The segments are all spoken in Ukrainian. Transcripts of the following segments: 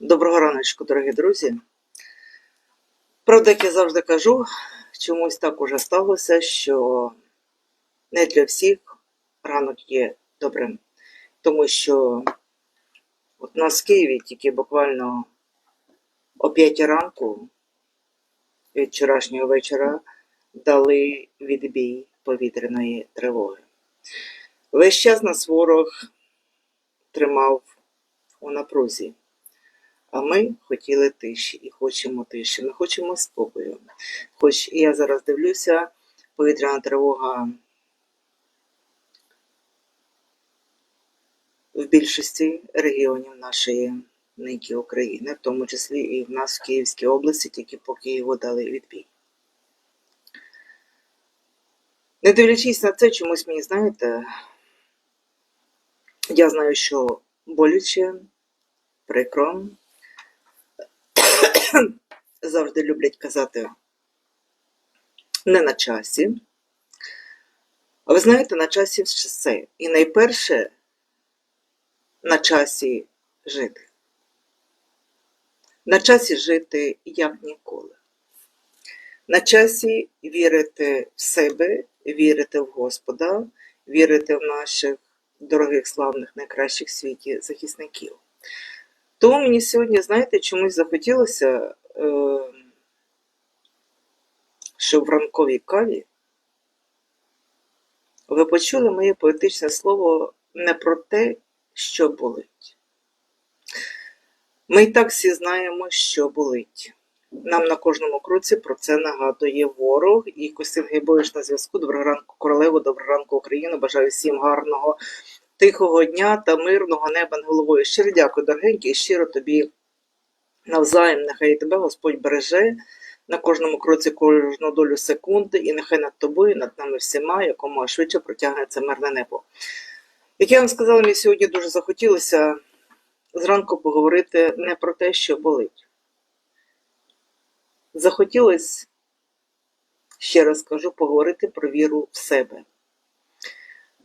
Доброго раночку, дорогі друзі. Правда, як я завжди кажу, чомусь так уже сталося, що не для всіх ранок є добрим. Тому що от у нас в Києві тільки буквально о 5 ранку від вчорашнього вечора дали відбій повітряної тривоги. Весь час нас ворог тримав у напрузі. А ми хотіли тиші і хочемо тиші. Ми хочемо спокою. Хоч я зараз дивлюся, повітряна тривога в більшості регіонів нашої неньки України, в тому числі і в нас в Київській області, тільки по Києву дали відбій. Не дивлячись на це, чомусь мені знаєте, я знаю, що болюче, прикро, завжди люблять казати не на часі. А ви знаєте, на часі все. І найперше на часі жити. На часі жити як ніколи. На часі вірити в себе, вірити в Господа, вірити в наших дорогих, славних, найкращих в світі захисників. Тому мені сьогодні, знаєте, чомусь захотілося, е, щоб в ранковій каві ви почули моє поетичне слово не про те, що болить. Ми і так всі знаємо, що болить. Нам на кожному кроці про це нагадує ворог. І Костянтин Гейбович на зв'язку. Доброго ранку, королево, доброго ранку, Україна. Бажаю всім гарного, тихого дня та мирного неба над головою. Щиро дякую, дорогенький, і щиро тобі навзаєм. Нехай тебе Господь береже на кожному кроці кожну долю секунди, і нехай над тобою, над нами всіма, якомога швидше протягнеться мирне небо. Як я вам сказала, мені сьогодні дуже захотілося зранку поговорити не про те, що болить. Захотілося, ще раз кажу, поговорити про віру в себе.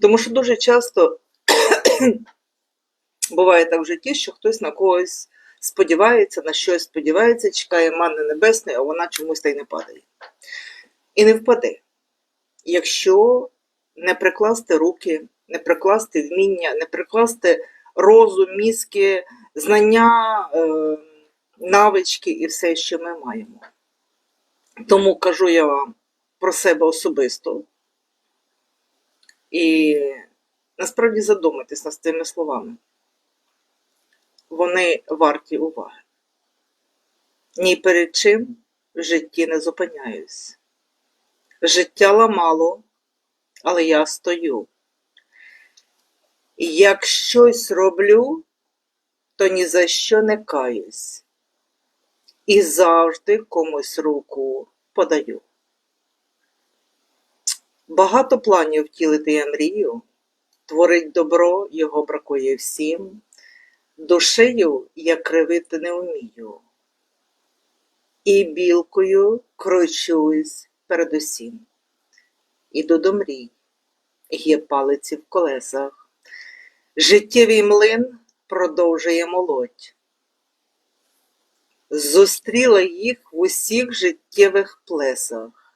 Тому що дуже часто буває так в житті, що хтось на когось сподівається, на щось сподівається, чекає манни небесної, а вона чомусь та й не падає. І не впаде, якщо не прикласти руки, не прикласти вміння, не прикласти розум, мізки, знання, е, навички і все, що ми маємо. Тому кажу я вам про себе особисто. І насправді задумайтесь над цими словами. Вони варті уваги. Ні перед чим в житті не зупиняюсь. Життя ламало, але я стою. Як щось роблю, то ні за що не каюсь. І завжди комусь руку подаю. Багато планів втілити я мрію, творить добро, його бракує всім. Душею я кривити не вмію, і білкою кручусь передусім. Іду до мрій, є палиці в колесах. Життєвий млин продовжує молоть. Зустріла їх в усіх життєвих плесах,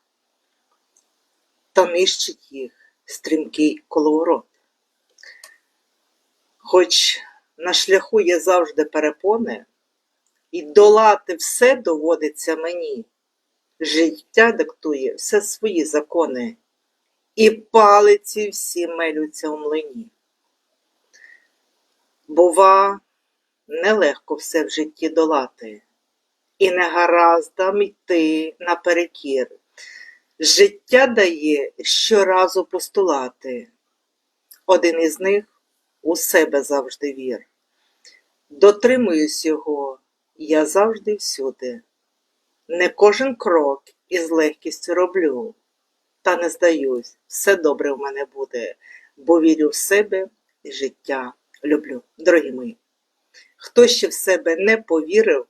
та нищить їх стрімкий коловорот. Хоч на шляху є завжди перепони, і долати все доводиться мені. Життя диктує все свої закони, і палиці всі мелються у млині. Бува, нелегко все в житті долати, і не гараздам йти наперекір. Життя дає щоразу постулати. Один із них у себе завжди вір. Дотримуюсь його, я завжди всюди. Не кожен крок із легкістю роблю, та не здаюсь, все добре в мене буде, бо вірю в себе і життя люблю. Дорогі мої, хто ще в себе не повірив,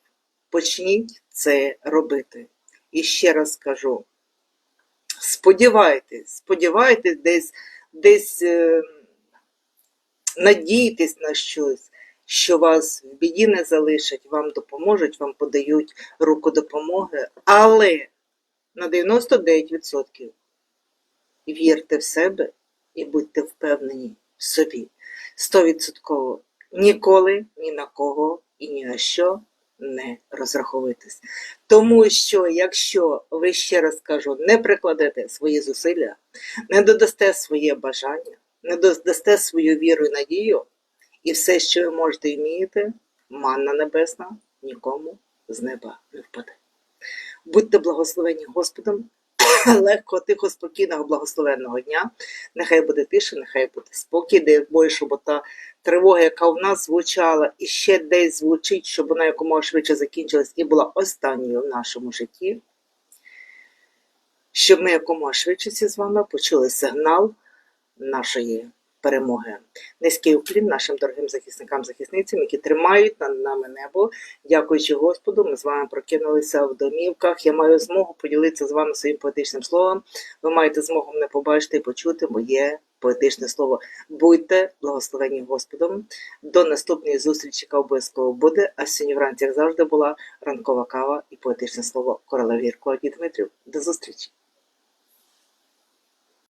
почніть це робити. І ще раз кажу: сподівайтесь, сподівайтесь десь, десь е, надійтесь на щось. що вас в біді не залишать, вам допоможуть, вам подають руку допомоги, але на 99% вірте в себе і будьте впевнені в собі. 100% ніколи ні на кого і ні на що не розраховуйтесь. Тому що, якщо ви ще раз кажу, не прикладете свої зусилля, не додасте своє бажання, не додасте свою віру і надію, і все, що ви можете і вмієте, манна небесна нікому з неба не впаде. Будьте благословені Господом, легкого, тихо, спокійного, благословенного дня. Нехай буде тиша, нехай буде спокій, де бою, щоб та тривога, яка в нас звучала і ще десь звучить, щоб вона якомога швидше закінчилась і була останньою в нашому житті. Щоб ми якомога швидше з вами почули сигнал нашої перемоги. Низький уклін нашим дорогим захисникам, захисницям, які тримають над нами небо. Дякуючи Господу, ми з вами прокинулися в домівках. Я маю змогу поділитися з вами своїм поетичним словом. Ви маєте змогу мене побачити і почути моє поетичне слово. Будьте благословені Господом. До наступної зустрічі, яка обов'язково буде. А сьогодні вранці, як завжди, була ранкова кава і поетичне слово королеві Клавдії Дмитрів. До зустрічі!